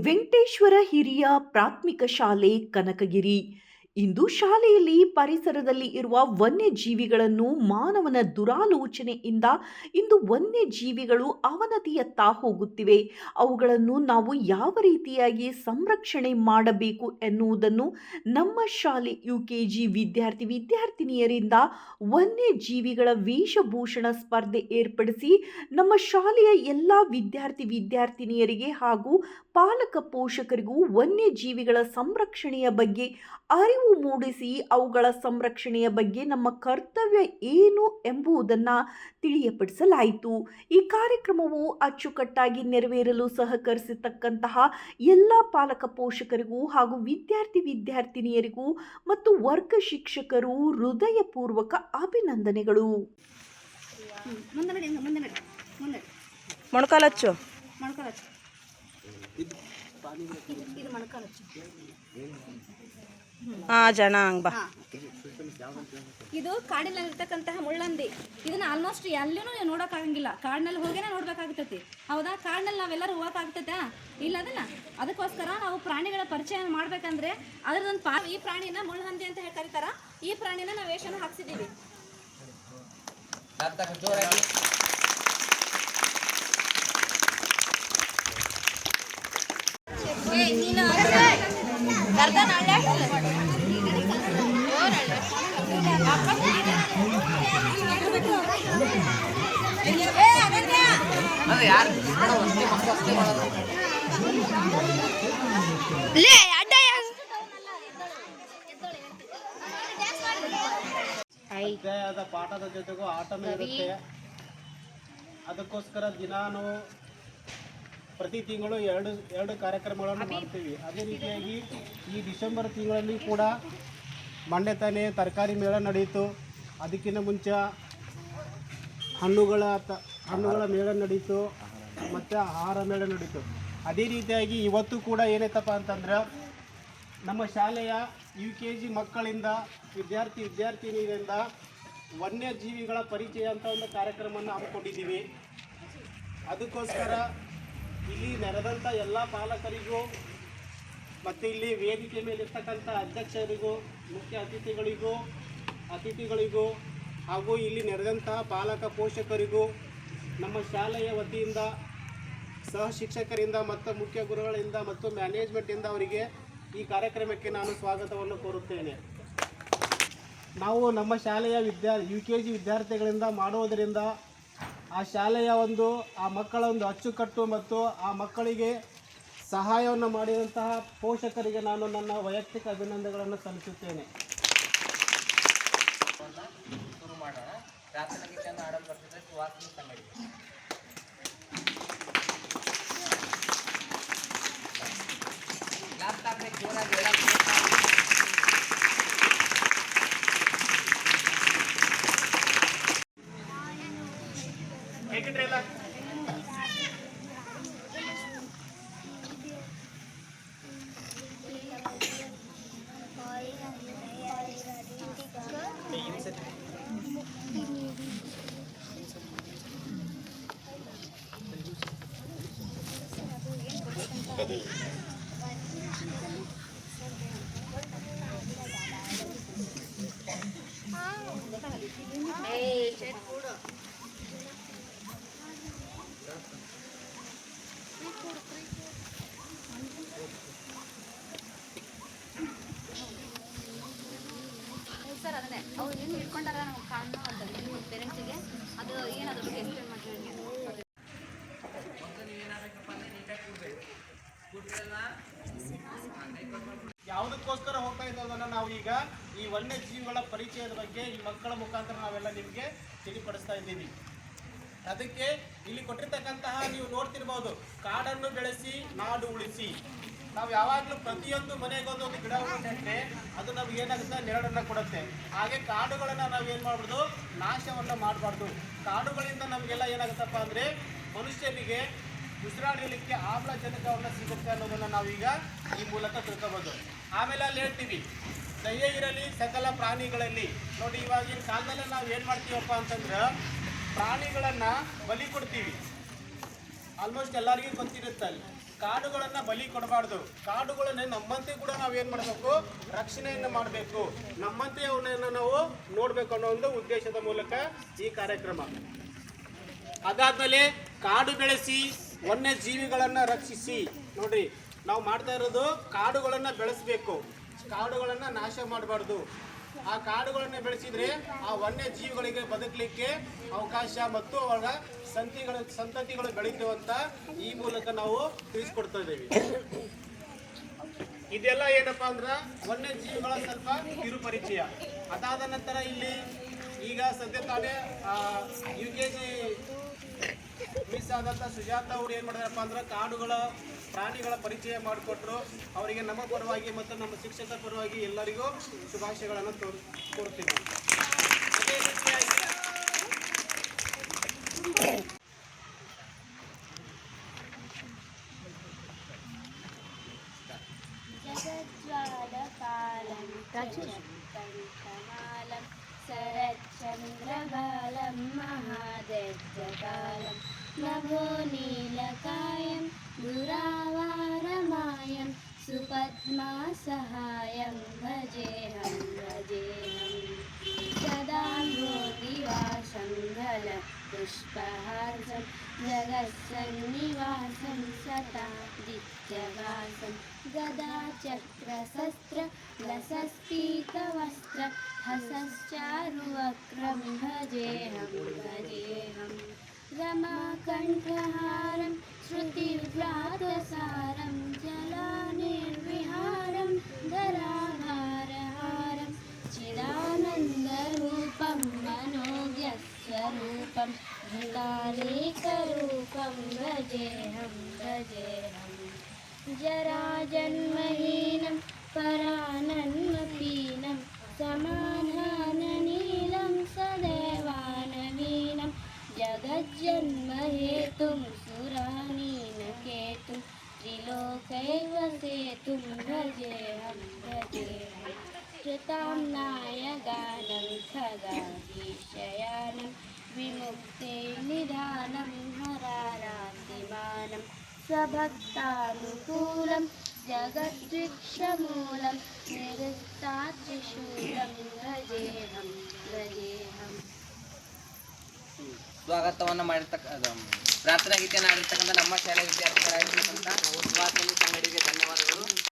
ವೆಂಕಟೇಶ್ವರ ಹಿರಿಯ ಪ್ರಾಥಮಿಕ ಶಾಲೆ ಕನಕಗಿರಿ. ಇಂದು ಶಾಲೆಯಲ್ಲಿ ಪರಿಸರದಲ್ಲಿ ಇರುವ ವನ್ಯಜೀವಿಗಳನ್ನು ಮಾನವನ ದುರಾಲೋಚನೆಯಿಂದ ಇಂದು ವನ್ಯಜೀವಿಗಳು ಅವನತಿಯತ್ತ ಹೋಗುತ್ತಿವೆ. ಅವುಗಳನ್ನು ನಾವು ಯಾವ ರೀತಿಯಾಗಿ ಸಂರಕ್ಷಣೆ ಮಾಡಬೇಕು ಎನ್ನುವುದನ್ನು ನಮ್ಮ ಶಾಲೆ ಯು ಕೆ ಜಿ ವಿದ್ಯಾರ್ಥಿ ವಿದ್ಯಾರ್ಥಿನಿಯರಿಂದ ವನ್ಯಜೀವಿಗಳ ವೇಷಭೂಷಣ ಸ್ಪರ್ಧೆ ಏರ್ಪಡಿಸಿ ನಮ್ಮ ಶಾಲೆಯ ಎಲ್ಲ ವಿದ್ಯಾರ್ಥಿ ವಿದ್ಯಾರ್ಥಿನಿಯರಿಗೆ ಹಾಗೂ ಪಾಲಕ ಪೋಷಕರಿಗೂ ವನ್ಯಜೀವಿಗಳ ಸಂರಕ್ಷಣೆಯ ಬಗ್ಗೆ ಅರಿವು ಮೂಡಿಸಿ ಅವುಗಳ ಸಂರಕ್ಷಣೆಯ ಬಗ್ಗೆ ನಮ್ಮ ಕರ್ತವ್ಯ ಏನು ಎಂಬುದನ್ನು ತಿಳಿಯಪಡಿಸಲಾಯಿತು. ಈ ಕಾರ್ಯಕ್ರಮವು ಅಚ್ಚುಕಟ್ಟಾಗಿ ನೆರವೇರಲು ಸಹಕರಿಸತಕ್ಕಂತಹ ಎಲ್ಲ ಪಾಲಕ ಪೋಷಕರಿಗೂ ಹಾಗೂ ವಿದ್ಯಾರ್ಥಿ ವಿದ್ಯಾರ್ಥಿನಿಯರಿಗೂ ಮತ್ತು ವರ್ಗ ಶಿಕ್ಷಕರು ಹೃದಯಪೂರ್ವಕ ಅಭಿನಂದನೆಗಳು. ಮೊಣಕಾಲಚ್ಚು ಮೊಣಕಾಲಚ್ಚು ಇದು ಮೊಣಕಾಲಚ್ಚು ಹಾಂ ಜನ ಹಂಗೆ ಬಾ. ಇದು ಕಾಡಿನಲ್ಲಿರ್ತಕ್ಕಂತಹ ಮುಳ್ಳಂದಿ. ಇದನ್ನ ಆಲ್ಮೋಸ್ಟ್ ಎಲ್ಲೂ ನೀವು ನೋಡೋಕ್ಕಾಗಂಗಿಲ್ಲ. ಕಾಡಿನಲ್ಲಿ ಹೋಗೇನೆ ನೋಡ್ಬೇಕಾಗ್ತೈತಿ. ಹೌದಾ? ಕಾಡಿನಲ್ಲಿ ನಾವೆಲ್ಲರೂ ಹೋಗೋಕ್ಕಾಗ್ತೈತಾ? ಇಲ್ಲ ಅದನ್ನ? ಅದಕ್ಕೋಸ್ಕರ ನಾವು ಪ್ರಾಣಿಗಳ ಪರಿಚಯ ಮಾಡ್ಬೇಕಂದ್ರೆ ಅದ್ರದೊಂದು ಪಾ ಈ ಪ್ರಾಣಿನ ಮುಳ್ಳಂದಿ ಅಂತ ಹೇಳಿ ಕರೀತಾರ. ಈ ಪ್ರಾಣಿನ ನಾವು ವೇಷನ ಹಾಕ್ಸಿದ್ದೀವಿ. ಅಧ್ಯಾಯದ ಪಾಠದ ಜೊತೆಗೂ ಆಟನೂ ಇರುತ್ತೆ ಅದಕ್ಕೋಸ್ಕರ ದಿನ ನಾವು ಪ್ರತಿ ತಿಂಗಳು ಎರಡು ಎರಡು ಕಾರ್ಯಕ್ರಮಗಳನ್ನು ಮಾಡ್ತೀವಿ. ಅದೇ ರೀತಿಯಾಗಿ ಈ ಡಿಸೆಂಬರ್ ತಿಂಗಳಲ್ಲಿ ಕೂಡ ಮೊನ್ನೆ ತಾನೇ ತರಕಾರಿ ಮೇಳ ನಡೆಯಿತು. ಅದಕ್ಕಿಂತ ಮುಂಚೆ ಹಣ್ಣುಗಳ ತ ಹಣ್ಣುಗಳ ಮೇಳ ನಡೀತು ಮತ್ತು ಆಹಾರ ಮೇಳ ನಡೀತು ಅದೇ ರೀತಿಯಾಗಿ ಇವತ್ತು ಕೂಡ ಏನೈತಪ್ಪ ಅಂತಂದ್ರೆ ನಮ್ಮ ಶಾಲೆಯ ಯು ಕೆ ಜಿ ಮಕ್ಕಳಿಂದ ವಿದ್ಯಾರ್ಥಿ ವಿದ್ಯಾರ್ಥಿನಿಯರಿಂದ ವನ್ಯಜೀವಿಗಳ ಪರಿಚಯ ಅಂತ ಒಂದು ಕಾರ್ಯಕ್ರಮವನ್ನು ಹಮ್ಮಿಕೊಂಡಿದ್ದೀವಿ. ಅದಕ್ಕೋಸ್ಕರ ಇಲ್ಲಿ ನೆರೆದಂಥ ಎಲ್ಲ ಪಾಲಕರಿಗೂ ಮತ್ತು ಇಲ್ಲಿ ವೇದಿಕೆ ಮೇಲೆ ಇರ್ತಕ್ಕಂಥ ಅಧ್ಯಕ್ಷರಿಗೂ, ಮುಖ್ಯ ಅತಿಥಿಗಳಿಗೂ ಅತಿಥಿಗಳಿಗೂ ಹಾಗೂ ಇಲ್ಲಿ ನೆರೆದಂಥ ಪಾಲಕ ಪೋಷಕರಿಗೂ, ನಮ್ಮ ಶಾಲೆಯ ವತಿಯಿಂದ, ಸಹ ಶಿಕ್ಷಕರಿಂದ ಮತ್ತು ಮುಖ್ಯ ಗುರುಗಳಿಂದ ಮತ್ತು ಮ್ಯಾನೇಜ್ಮೆಂಟಿಂದ ಅವರಿಗೆ ಈ ಕಾರ್ಯಕ್ರಮಕ್ಕೆ ನಾನು ಸ್ವಾಗತವನ್ನು ಕೋರುತ್ತೇನೆ. ನಾವು ನಮ್ಮ ಶಾಲೆಯ ವಿದ್ಯಾ ಯು ಕೆ ಜಿ ವಿದ್ಯಾರ್ಥಿಗಳಿಂದ ಮಾಡುವುದರಿಂದ ಆ ಶಾಲೆಯ ಒಂದು, ಆ ಮಕ್ಕಳ ಒಂದು ಅಚ್ಚುಕಟ್ಟು ಮತ್ತು ಆ ಮಕ್ಕಳಿಗೆ ಸಹಾಯವನ್ನು ಮಾಡಿದಂತಹ ಪೋಷಕರಿಗೆ ನಾನು ನನ್ನ ವೈಯಕ್ತಿಕ ಅಭಿನಂದನೆಗಳನ್ನು ಸಲ್ಲಿಸುತ್ತೇನೆ. एक ट्रेलर Hey, check photo. ಈಗ ಈ ವನ್ಯಜೀವಿಗಳ ಪರಿಚಯದ ಬಗ್ಗೆ ಈ ಮಕ್ಕಳ ಮುಖಾಂತರ ನಾವೆಲ್ಲ ನಿಮಗೆ ತಿಳಿಪಡಿಸ್ತಾ ಇದ್ದೀವಿ. ಅದಕ್ಕೆ ಇಲ್ಲಿ ಕೊಟ್ಟಿರ್ತಕ್ಕಂತಹ ನೀವು ನೋಡ್ತಿರ್ಬೋದು, ಕಾಡನ್ನು ಬೆಳೆಸಿ, ನಾಡು ಉಳಿಸಿ. ನಾವು ಯಾವಾಗಲೂ ಪ್ರತಿಯೊಂದು ಮನೆಗೊಂದು ಒಂದು ಗಿಡವನ್ನು ನೆಟ್ಟರೆ ಅದು ನಮ್ಗೆ ಏನಾಗುತ್ತೆ? ನೆರಳನ್ನು ಕೊಡುತ್ತೆ. ಹಾಗೆ ಕಾಡುಗಳನ್ನು ನಾವು ಏನು ಮಾಡ್ಬೋದು ನಾಶವನ್ನು ಮಾಡಬಾರ್ದು. ಕಾಡುಗಳಿಂದ ನಮಗೆಲ್ಲ ಏನಾಗುತ್ತಪ್ಪ ಅಂದರೆ ಮನುಷ್ಯನಿಗೆ ಉಸಿರಾಡಲಿಕ್ಕೆ ಆಮ್ಲಜನಕವನ್ನು ಸಿಗುತ್ತೆ ಅನ್ನೋದನ್ನು ನಾವೀಗ ಈ ಮೂಲಕ ತಿಳ್ಕೊಬೋದು. ಆಮೇಲೆ ಅಲ್ಲಿ ಹೇಳ್ತೀವಿ ದಯ ಇರಲಿ, ಸಕಲ ಪ್ರಾಣಿಗಳಲ್ಲಿ. ನೋಡಿ, ಇವಾಗಿನ ಕಾಲದಲ್ಲಿ ನಾವು ಏನು ಮಾಡ್ತೀವಪ್ಪ ಅಂತಂದ್ರೆ, ಪ್ರಾಣಿಗಳನ್ನು ಬಲಿ ಕೊಡ್ತೀವಿ. ಆಲ್ಮೋಸ್ಟ್ ಎಲ್ಲರಿಗೂ ಗೊತ್ತಿರುತ್ತೆ ಅಲ್ಲಿ. ಕಾಡುಗಳನ್ನ ಬಲಿ ಕೊಡಬಾರ್ದು. ಕಾಡುಗಳನ್ನು ನಮ್ಮಂತೆ ಕೂಡ ನಾವೇನ್ ಮಾಡಬೇಕು? ರಕ್ಷಣೆಯನ್ನು ಮಾಡಬೇಕು. ನಮ್ಮಂತೆ ಅವನನ್ನ ನಾವು ನೋಡ್ಬೇಕು ಅನ್ನೋ ಒಂದು ಉದ್ದೇಶದ ಮೂಲಕ ಈ ಕಾರ್ಯಕ್ರಮ. ಅದಾದ್ಮೇಲೆ ಕಾಡು ಬೆಳೆಸಿ ವನ್ಯ ಜೀವಿಗಳನ್ನ ರಕ್ಷಿಸಿ. ನೋಡ್ರಿ, ನಾವು ಮಾಡ್ತಾ ಇರೋದು ಕಾಡುಗಳನ್ನ ಬೆಳೆಸಬೇಕು. ಕಾಡುಗಳನ್ನ ನಾಶ ಮಾಡಬಾರ್ದು. ಆ ಕಾಡುಗಳನ್ನ ಬೆಳೆಸಿದ್ರೆ ಆ ವನ್ಯ ಜೀವಿಗಳಿಗೆ ಬದುಕಲಿಕ್ಕೆ ಅವಕಾಶ ಮತ್ತು ಅವರ ಸಂತಿಗಳ, ಸಂತತಿಗಳು ಬೆಳೀತು ಅಂತ ಈ ಮೂಲಕ ನಾವು ತಿಳಿಸ್ಕೊಡ್ತಾ ಇದ್ದೀವಿ. ಇದೆಲ್ಲ ಏನಪ್ಪಾ ಅಂದ್ರೆ ವನ್ಯ ಜೀವಿಗಳ ಸ್ವಲ್ಪ ಕಿರು ಪರಿಚಯ ಅದಾದ ನಂತರ ಇಲ್ಲಿ ಈಗ ಸದ್ಯ ತಾನೇ ಯು ಕೆ ಜಿ ಮಿಸ್ ಆದಂತ ಸುಜಾತ ಅವ್ರು ಏನ್ ಮಾಡಿದಾರಪ್ಪ ಅಂದ್ರೆ ಕಾಡುಗಳ ಪ್ರಾಣಿಗಳ ಪರಿಚಯ ಮಾಡಿಕೊಟ್ರು ಅವರಿಗೆ ನಮ್ಮ ಪರವಾಗಿ ಮತ್ತು ನಮ್ಮ ಶಿಕ್ಷಕರ ಪರವಾಗಿ ಎಲ್ಲರಿಗೂ ಶುಭಾಶಯಗಳನ್ನು ತೋರ್ ಕೊಡ್ತೀವಿ ಅದೇ ರೀತಿಯಾಗಿ जगज्वालकालं कण्ठमालं शरच्चन्द्रबालं महादैत्यकालं नभो नीलकायं दुरावारमायं सुपद्मासहायं भजेऽहं भजेऽहम् सदा दिवासं गल पुष्पहासं जगत्सन्निवासं सतादित्यवासं गदाचक्रशस्त्र लसस्पीतवस्त्र हसश्चारुवक्रं भजेऽहं भजेऽहं रमाकण्ठहारं श्रुतिव्रातसारं जलानिर्विहारं धराभारहारं चिदानन्दरूपं मनोज्ञस्वरूपं भृतालेकरूपं भजेऽहं भजेऽहम् जराजन्महीनं परानन्मपीनं समाधाननीलं जन्म है सुरानी न के तुम त्रिलोक वसे तुम भजे हम भजे श्रुतां नायगानं खगाधिशयानं विमुक्तिनिधानं हरारातिमानं। स्वभक्तानुकूलं जगद्विक्षमूलं निरुक्तात्रिशूलं भजेऽहं भजेऽहम् ಸ್ವಾಗತವನ್ನು ಮಾಡಿರ್ತಕ್ಕ ಪ್ರಾರ್ಥನಾ ಗೀತೆಯನ್ನು ಆಡಿರ್ತಕ್ಕಂಥ ನಮ್ಮ ಶಾಲೆಯ ವಿದ್ಯಾರ್ಥಿಗಳಾಗಿರ್ತಕ್ಕಂಥ ಸುಭಾಷಿಣಿ ಕನ್ನಡಿಗೆ ಧನ್ಯವಾದಗಳು.